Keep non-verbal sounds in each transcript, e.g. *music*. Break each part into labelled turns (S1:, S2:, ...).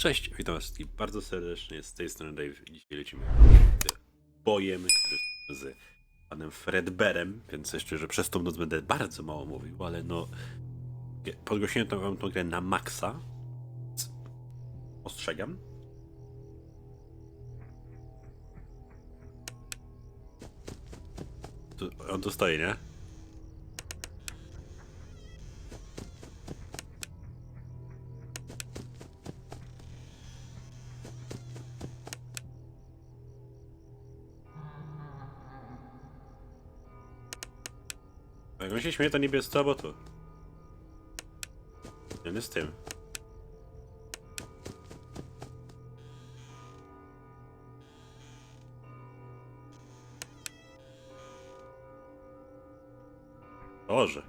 S1: Cześć, witam was wszystkich bardzo serdecznie, z tej strony Dave. Dzisiaj lecimy bojem, który z panem Fredberem, więc jeszcze, że przez tą noc będę bardzo mało mówił, ale no podgłosiłem tą, tą grę na maksa. Ostrzegam. On stoi, nie? Jak on się śmieje, to nie bierz co, bo tu. On jest tym. Boże.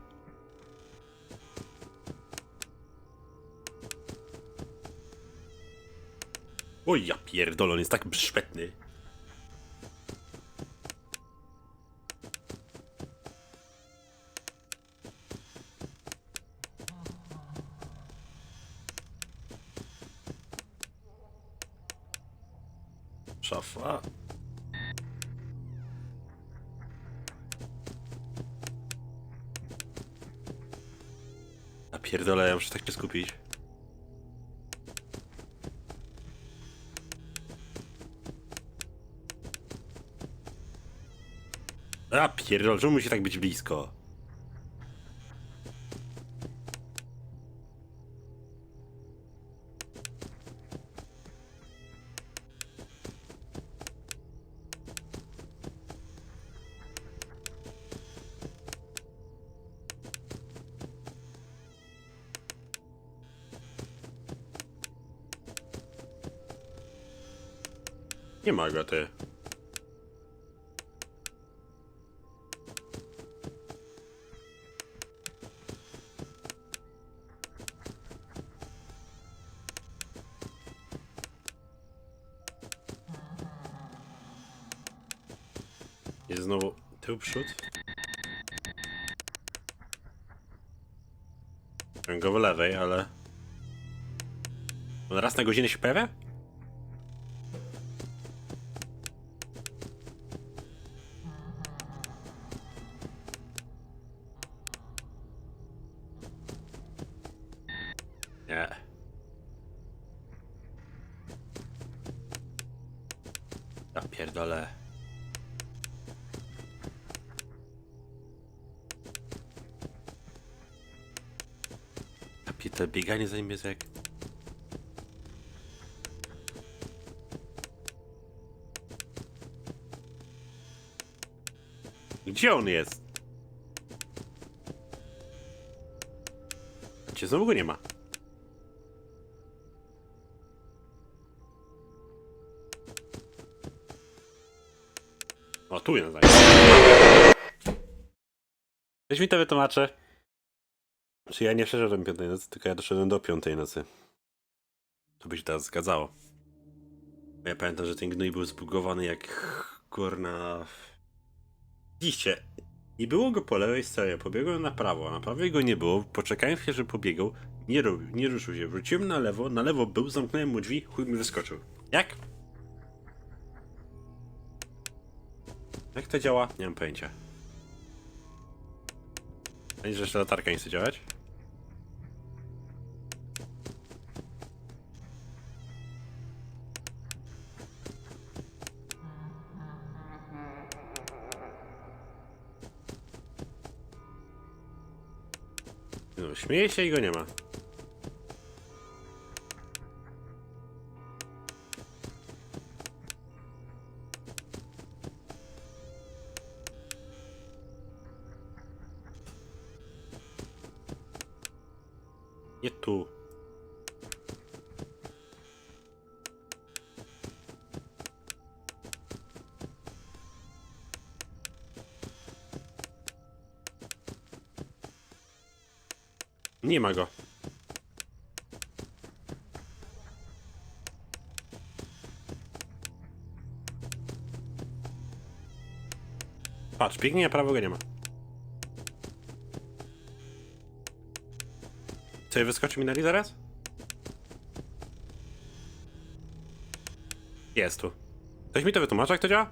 S1: Oj, ja pierdolę, on jest tak szpetny. A pierdolę, czemu musi tak być blisko? Nie ma go, ty. Przód. Go w lewej, ale... On raz na godzinę się pojawia? Ja pie- to bieganie za nim jest jak... Gdzie on jest? Gdzie znowu go nie ma? O, tu jest zdanie. Cześć, witam, wytłumaczę. Czy ja nie przeszedłem piątej nocy, tylko ja doszedłem do piątej nocy. To by się teraz zgadzało. Ja pamiętam, że ten gnój był zbugowany jak kurna... Widzicie, nie było go po lewej stronie, pobiegłem na prawo, a na prawej go nie było, poczekałem chwilę, że pobiegał, nie nie ruszył się, wróciłem na lewo, na lewo był, zamknąłem mu drzwi, chuj mi wyskoczył. Jak? Jak to działa? Nie mam pojęcia. Ani, że jeszcze latarka nie chce działać? No, śmieje się i go nie ma. Nie tu. Nie ma go. Patrz, biegnie, a prawego nie ma. Co, wyskoczy mi na zaraz? Jest tu. Ktoś mi to wytłumaczy, jak to działa?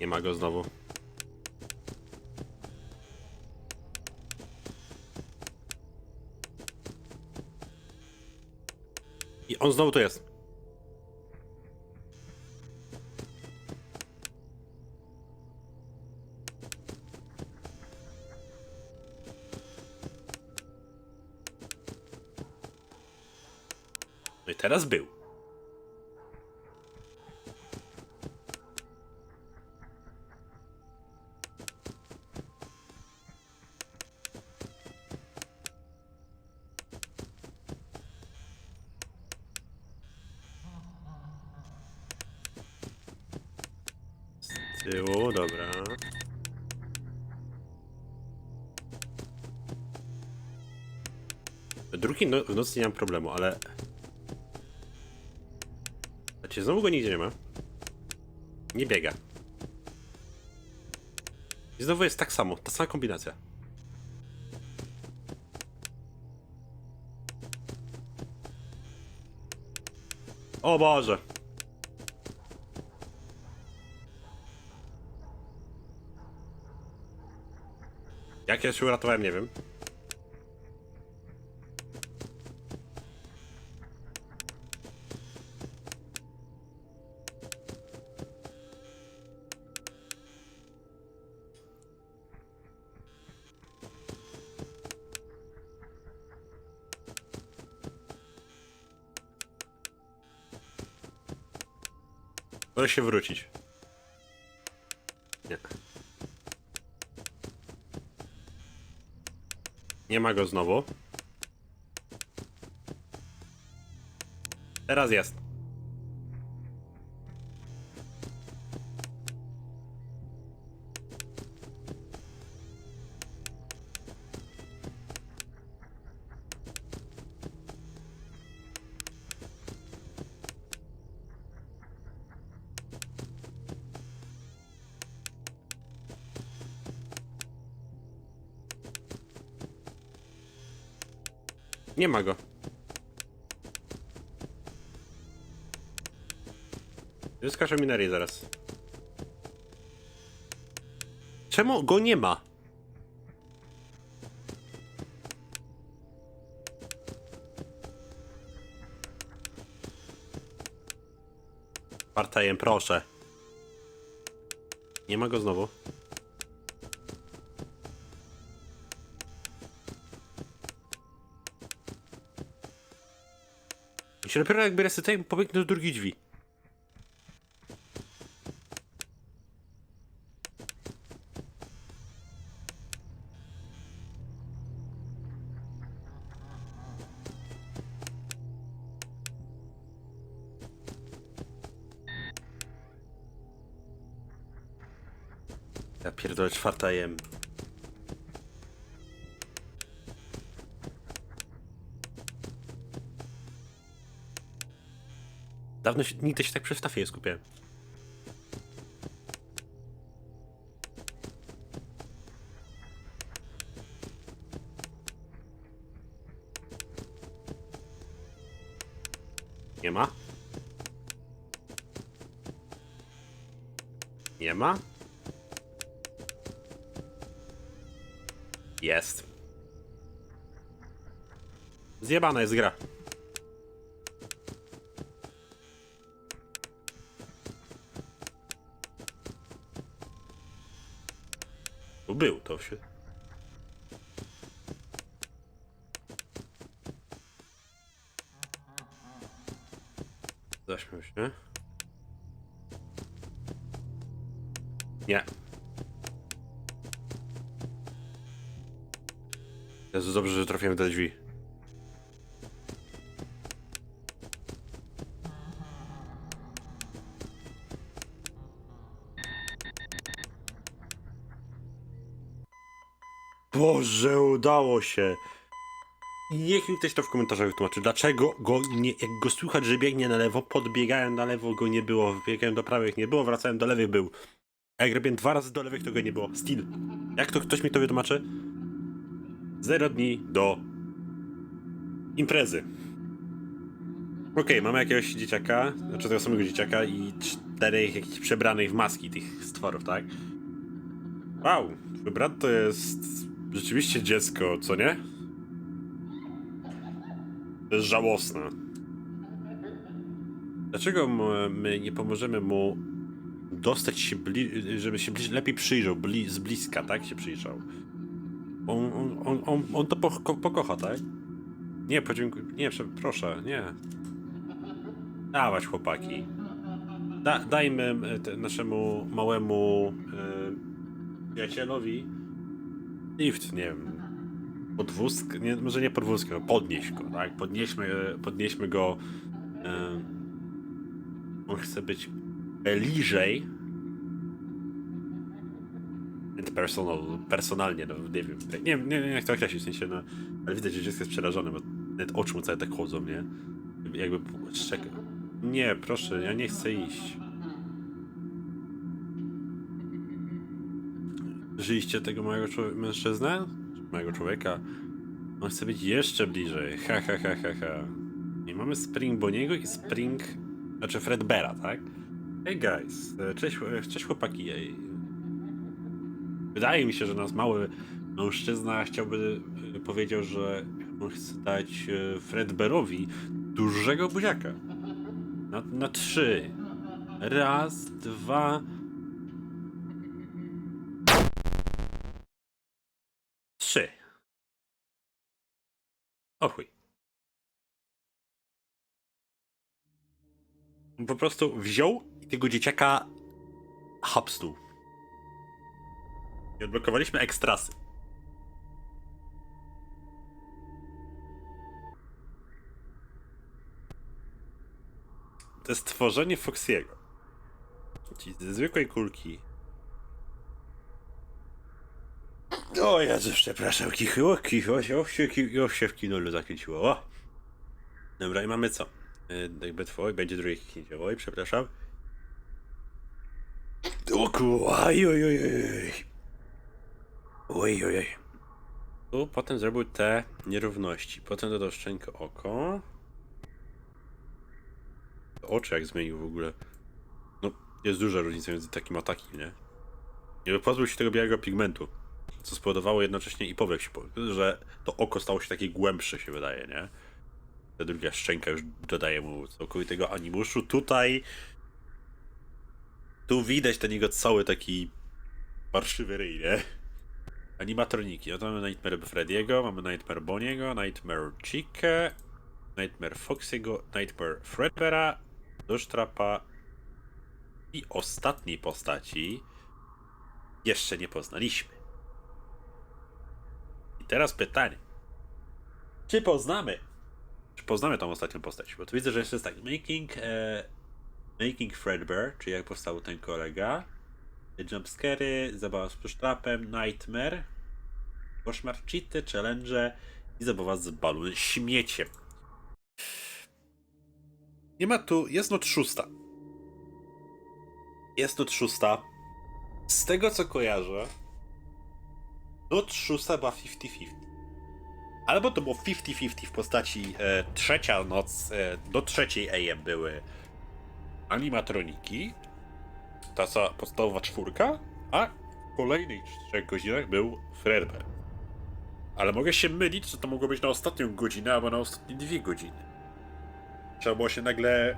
S1: Nie ma go znowu. I on znowu tu jest. Teraz był. Tyłu, dobra. Drugi no, w nocy nie mam problemu, ale... Znaczy, znowu go nigdzie nie ma. Nie biega. I znowu jest tak samo, ta sama kombinacja. O Boże! Jak ja się uratowałem, nie wiem. Może się wrócić. Nie. Nie ma go znowu. Teraz jest. Nie ma go. Wyskaczę minerii zaraz. Czemu go nie ma? Partajem, proszę. Nie ma go znowu. Się dopiero jakby resetuję, pobiegnę do drugiej drzwi. Ja pierdolę czwarta jem. Dawno się, nigdy się tak przy wstawie nie skupiałem. Nie ma? Nie ma? Jest. Zjebana jest gra. Był to się. Zaśmiał się. Nie. Jezu, dobrze, że trafiłem do drzwi. Udało się. Niech mi ktoś to w komentarzach wytłumaczy, dlaczego go nie, jak go słychać, że biegnie na lewo, podbiegałem na lewo, go nie było, biegałem do prawych, nie było, wracałem do lewych, był. A jak robiłem dwa razy do lewych, to go nie było. Steel. Jak to ktoś mi to wytłumaczy? Zero dni do imprezy. Okej, mamy jakiegoś dzieciaka, znaczy tego samego dzieciaka i czterech jakichś przebranych w maski tych stworów, tak? Wow, twój brat to jest rzeczywiście dziecko, co nie? To jest żałosne. Dlaczego my nie pomożemy mu dostać się, bli- żeby się bliż- lepiej przyjrzał, bli- z bliska, tak się przyjrzał? On, on, on, on, to po- pokocha, tak? Nie, podziękuję. Nie, proszę, nie. Dawać, chłopaki. Da, dajmy e, te, naszemu małemu e, przyjacielowi lift, nie wiem. Podwózkę, nie, może nie podwózkę, podnieść go, tak? Podnieśmy, podnieśmy go. E, on chce być bliżej. Personal, personalnie, no nie wiem. Nie, nie, nie jak to określić, w sensie, no. Ale widać, że dziecko jest przerażone, bo nawet oczy mu całe tak chodzą, nie? Jakby szczeka. Nie, proszę, ja nie chcę iść. Żyliście tego małego mężczyznę? Małego człowieka? On chce być jeszcze bliżej. Ha, ha, ha, ha, ha. I mamy Spring Boniego i Spring... Znaczy Fredbera, tak? Hey guys, cześć, cześć chłopaki. Wydaje mi się, że nas mały mężczyzna chciałby, e, powiedział, że on chce dać e, Fredberowi dużego buziaka. Na, na trzy. Raz, dwa... O chuj. Po prostu wziął i tego dzieciaka hapsnął. I odblokowaliśmy ekstrasy. To jest tworzenie Foxiego. Czyli ze zwykłej kulki. O Jezu, przepraszam, kichło, kichło, się, och się, ki- och się w kinolu zakręciło. O! Dobra, i mamy co? Yy, jakby twój, będzie drugie kichnięcie. Oj, przepraszam. O kurwa, oj, oj, oj, oj. Oj, oj, oj. Tu potem zrobił te nierówności. Potem dodał szczękę oko. Oczy jak zmienił w ogóle. No, jest duża różnica między takim a takim, nie? Jakby pozbył się tego białego pigmentu. Co spowodowało jednocześnie i powiek się, że to oko stało się takie głębsze się wydaje, nie? Ta druga szczęka już dodaje mu całkowitego animuszu. Tutaj tu widać ten jego cały taki parszywy ryj, nie? Animatroniki. No to mamy Nightmare Freddy'ego, mamy Nightmare Boniego, Nightmare Chica, Nightmare Foxy'ego, Nightmare Fredbeara, Dusztrapa i ostatniej postaci jeszcze nie poznaliśmy. Teraz pytanie. Czy poznamy? Czy poznamy tą ostatnią postać? Bo tu widzę, że jeszcze jest tak. Making, e, making Fredbear, czyli jak powstał ten kolega. Jumpscary, zabawa z pusztrapem, Nightmare, koszmar cheaty, challenge i zabawa z balon śmieciem. Nie ma tu, jest not szósta. Jest not szósta. Z tego co kojarzę, not szósta była 50-50. Albo to było 50-50 w postaci e, trzecia noc, e, do trzeciej AM były animatroniki, ta cała podstawowa czwórka, a w kolejnych trzech godzinach był Fredbear. Ale mogę się mylić, że to mogło być na ostatnią godzinę albo na ostatnie dwie godziny. Trzeba było się nagle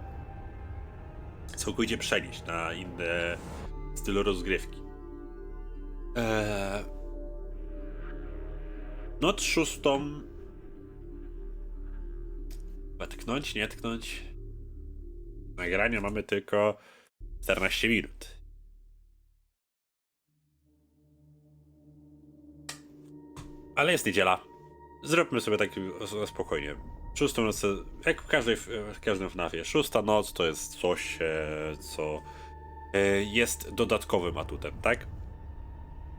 S1: całkowicie przenieść na inne stylu rozgrywki. Eee... Not szóstą. Tknąć, nie tknąć. Nagrania mamy tylko 14 minut. Ale jest niedziela. Zróbmy sobie tak spokojnie. Szóstą noc, jak w każdej, w każdym FNAFie, szósta noc to jest coś, e, co e, jest dodatkowym atutem, tak?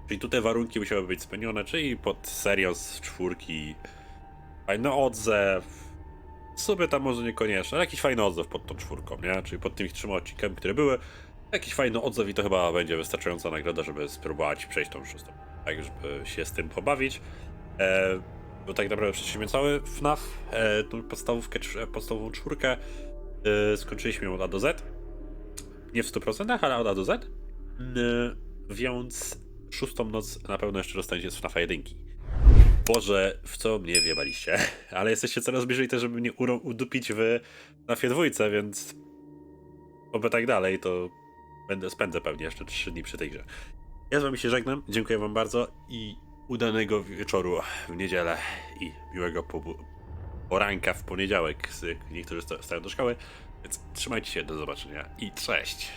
S1: Czyli tutaj warunki musiały być spełnione, czyli pod serią z czwórki fajny odzew, sobie tam może niekoniecznie, ale jakiś fajny odzew pod tą czwórką, nie? Czyli pod tymi trzema odcinkami, które były, jakiś fajny odzew i to chyba będzie wystarczająca nagroda, żeby spróbować przejść tą szóstą. Tak, żeby się z tym pobawić. E, bo tak naprawdę przeszliśmy cały FNAF, e, tą podstawówkę, cz- podstawową czwórkę. E, skończyliśmy ją od A do Z. Nie w 100%, ale od A do Z. E, więc szóstą noc na pewno jeszcze dostaniecie z FNAFa 1. Boże, w co mnie wiebaliście. *laughs* Ale jesteście coraz bliżej też, żeby mnie udupić w FNAFie dwójce, więc oby tak dalej, to będę spędzę pewnie jeszcze 3 dni przy tej grze. Ja z wami się żegnam, dziękuję wam bardzo i udanego wieczoru w niedzielę i miłego poranka w poniedziałek, niektórzy sta- stają do szkoły, więc trzymajcie się, do zobaczenia i cześć!